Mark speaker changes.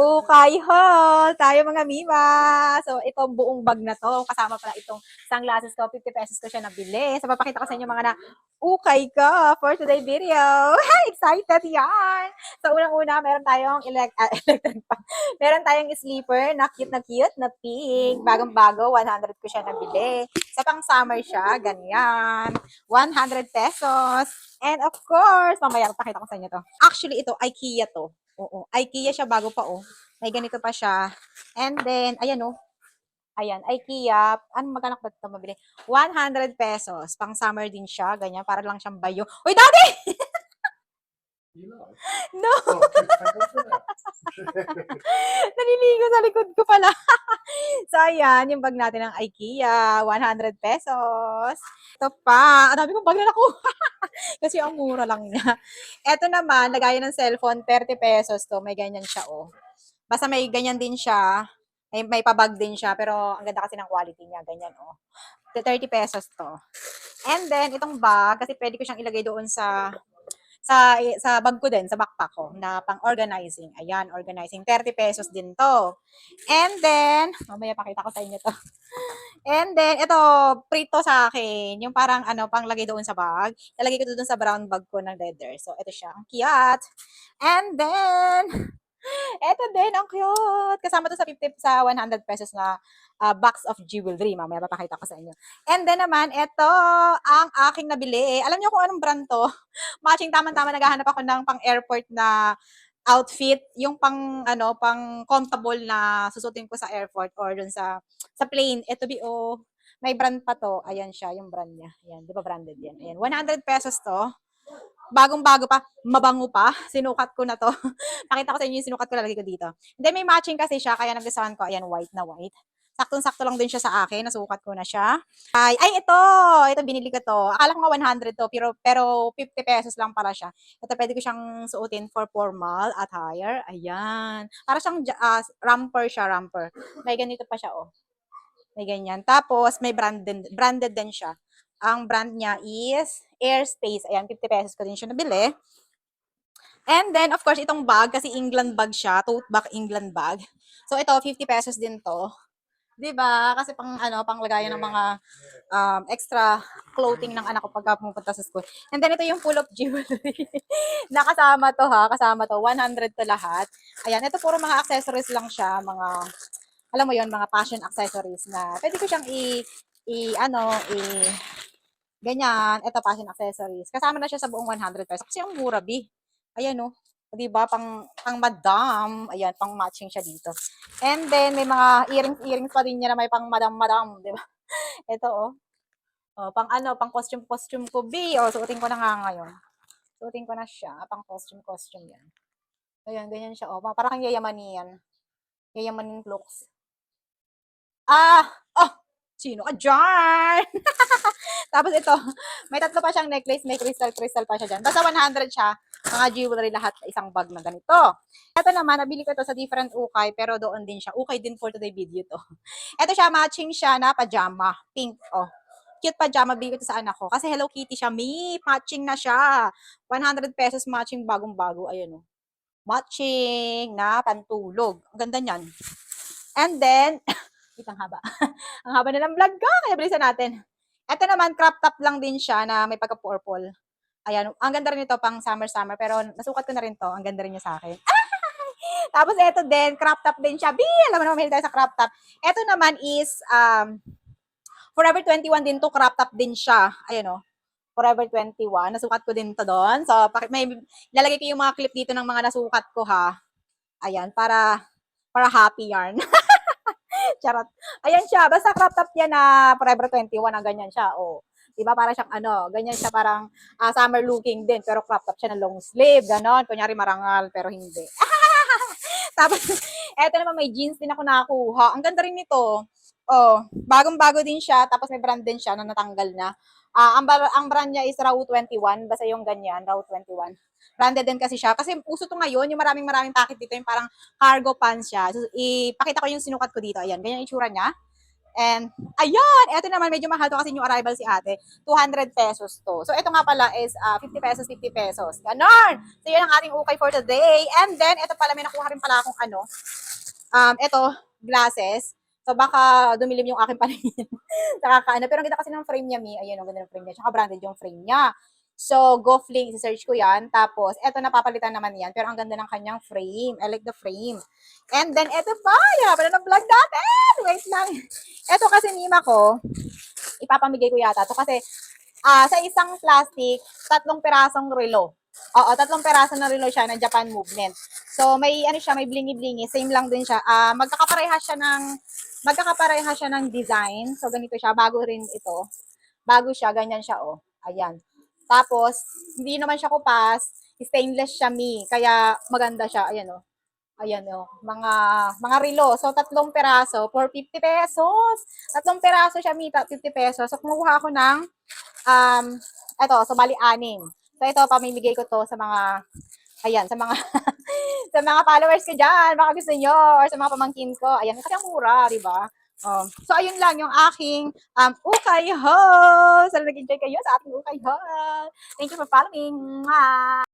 Speaker 1: Ukay haul! Tayo mga mima! So, itong buong bag na to, kasama pala itong sunglasses ko, 50 pesos ko siya nabili. So, papakita ko sa inyo mga na ukay ko for today video. Excited yan! So, unang-una, meron tayong elect ah, electric. Meron tayong sleeper na cute na cute na pink. Bagong-bago, 100 ko siya nabili. Sa pang summer siya, ganyan. 100 pesos. And of course, mamaya pakita ko sa inyo to. Actually, ito, IKEA to. Oo, IKEA siya bago pa oh. May ganito pa siya. And then, ayan oh. Ayan, IKEA. Ano magkano ba ito mabili? 100 pesos. Pang summer din siya. Ganyan, para lang siyang bayo. Uy, daddy! No!
Speaker 2: Oh.
Speaker 1: Naliligo sa likod ko pala. so, ayan, yung bag natin ng IKEA. 100 pesos. Ito pa. Ang dami kong bag na nakuha. Kasi ang mura lang niya. Ito naman, lagayan ng cellphone, 30 pesos to. May ganyan siya, oh. Basta may ganyan din siya. May, may pabag din siya. Pero ang ganda kasi ng quality niya. Ganyan, oh. 30 pesos to. And then, itong bag, kasi pwede ko siyang ilagay doon sa sa sa bag ko din, sa backpack ko, na pang organizing. Ayan, organizing. 30 pesos din to. And then, mamaya pakita ko sa inyo to. And then, ito, prito sa akin. Yung parang, ano, pang lagay doon sa bag. Nalagay ko doon sa brown bag ko ng leather. So, ito siya. Ang cute. And then, ito din, ang cute. Kasama to sa 50, sa 100 pesos na ah, box of jewelry. Mamaya papakita ko sa inyo. And then naman, ito, ang aking nabili. Alam niyo kung anong brand to? Matching tama-tama naghahanap ako ng pang-airport na outfit, yung pang ano, pang comfortable na susutin ko sa airport or dun sa sa plane. Ito BO, may brand pa to. Ayan siya, yung brand niya. Ayan, 'di ba branded 'yan? Ayan, 100 pesos to. Bagong-bago pa, mabango pa. Sinukat ko na to. Pakita ko sa inyo yung sinukat ko, lalagay ko dito. Hindi, may matching kasi siya, kaya nagustuhan ko. Ayan, white na white. Saktong-sakto lang din siya sa akin. Nasukat ko na siya. Ay, ay, ito! Ito, binili ko to. Akala ko nga 100 to, pero, pero 50 pesos lang pala siya. Ito, pwede ko siyang suotin for formal attire. Ayan. Para siyang ja- ah, romper siya, romper. May ganito pa siya, oh. May ganyan. Tapos, may branded, branded din siya. Ang brand niya is Airspace. Ayan, 50 pesos ko din siya nabili. And then, of course, itong bag, kasi England bag siya, tote bag England bag. So, ito, 50 pesos din to. 'Di ba? Kasi pang ano, pang lagayan ng mga um, extra clothing ng anak ko pagka pumunta sa school. And then ito yung full of jewelry. Nakasama to ha, kasama to. 100 to lahat. Ayan, ito puro mga accessories lang siya, mga alam mo yon mga fashion accessories na pwede ko siyang i i ano, i ganyan, ito fashion accessories. Kasama na siya sa buong 100 pesos. Kasi ang mura, bi. Ayan, oh. 'di ba? Pang pang madam. Ayan pang matching siya dito. And then may mga earrings earrings pa din niya na may pang madam madam 'di ba? Ito oh. Oh pang ano pang costume costume ko B. Oh suotin ko na nga ngayon. Suotin ko na siya. Pang costume costume yan. Ayan ganyan siya oh. Para kang yayamanin yan. Yayamanin looks. Ah sino ka dyan tapos ito may tatlo pa siyang necklace may crystal crystal pa siya dyan basta 100 siya mga jewelry lahat sa isang bag na ganito. Ito naman, nabili ko ito sa different ukay, pero doon din siya. Ukay din for today video to. Ito siya, matching siya na pajama. Pink, oh. Cute pajama, bili ko sa anak ko. Kasi Hello Kitty siya, may matching na siya. 100 pesos matching bagong-bago. Ayan, oh. Matching na pantulog. Ang ganda niyan. And then, wait, ang haba. ang haba na ng vlog ko, kaya bilisan natin. Ito naman, crop top lang din siya na may pagka-purple. Ayan, ang ganda rin ito pang summer-summer, pero nasukat ko na rin to. Ang ganda rin niya sa akin. Tapos ito din, crop top din siya. Bi, alam mo naman, mahilig tayo sa crop top. Ito naman is, um, Forever 21 din to, crop top din siya. Ayan o. Forever 21. Nasukat ko din to doon. So, may, lalagay ko yung mga clip dito ng mga nasukat ko ha. Ayan, para, para happy yarn. Charot. Ayan siya. Basta crop top yan na Forever 21, ang ganyan siya. O. Diba? Para siyang ano, ganyan siya parang ah, summer looking din, pero crop top siya na long sleeve, ganon. Kunyari marangal, pero hindi. Tapos, eto naman may jeans din ako nakakuha. Ang ganda rin nito. Oh, bagong-bago din siya, tapos may brand din siya na natanggal na. Ah, ang, ang brand niya is Raw 21, basta yung ganyan, Raw 21. Branded din kasi siya. Kasi uso to ngayon, yung maraming maraming packet dito, yung parang cargo pants siya. So, ipakita ko yung sinukat ko dito. Ayan, ganyan itsura niya. And, ayun, eto naman, medyo mahal to kasi yung arrival si ate. 200 pesos to. So, ito nga pala is ah, 50 pesos, 50 pesos. Ganon! So, yun ang ating ukay for today. And then, ito pala, may nakuha rin pala akong ano, um, ito, glasses. So, baka dumilim yung aking paningin. Nakakaano. Pero ang ganda kasi ng frame niya, Mi. Ayun, ang ganda ng frame niya. Tsaka branded yung frame niya. So, go fling, search ko yan. Tapos, eto, napapalitan naman yan. Pero ang ganda ng kanyang frame. I like the frame. And then, eto pa. Yan, pala ng vlog natin. Wait lang. Eto kasi nima ko, ipapamigay ko yata to kasi ah sa isang plastic, tatlong perasong relo. Oo, tatlong peraso na relo siya ng Japan Movement. So, may ano siya, may blingy-blingy. Same lang din siya. Ah, magkakaparehas siya ng magkakaparehas siya ng design. So, ganito siya. Bago rin ito. Bago siya, ganyan siya, oh. Ayan. Tapos, hindi naman siya kupas. Stainless siya, mi. Kaya, maganda siya. Ayan, oh. Ayan, oh. Mga, mga relo. So, tatlong peraso for 50 pesos. Tatlong peraso siya, mi. ta- 50 pesos. So, kumuha ako ng, um, eto, so, bali, anim. So, ito, pamimigay ko to sa mga, ayan, sa mga, sa mga followers ko dyan. Baka gusto nyo. Or sa mga pamangkin ko. Ayan, kasi ang mura, di ba? Um, so, ayun lang yung aking um, ukay haul. Sana nag-enjoy kayo sa ating ukay haul. Thank you for following. Mwah!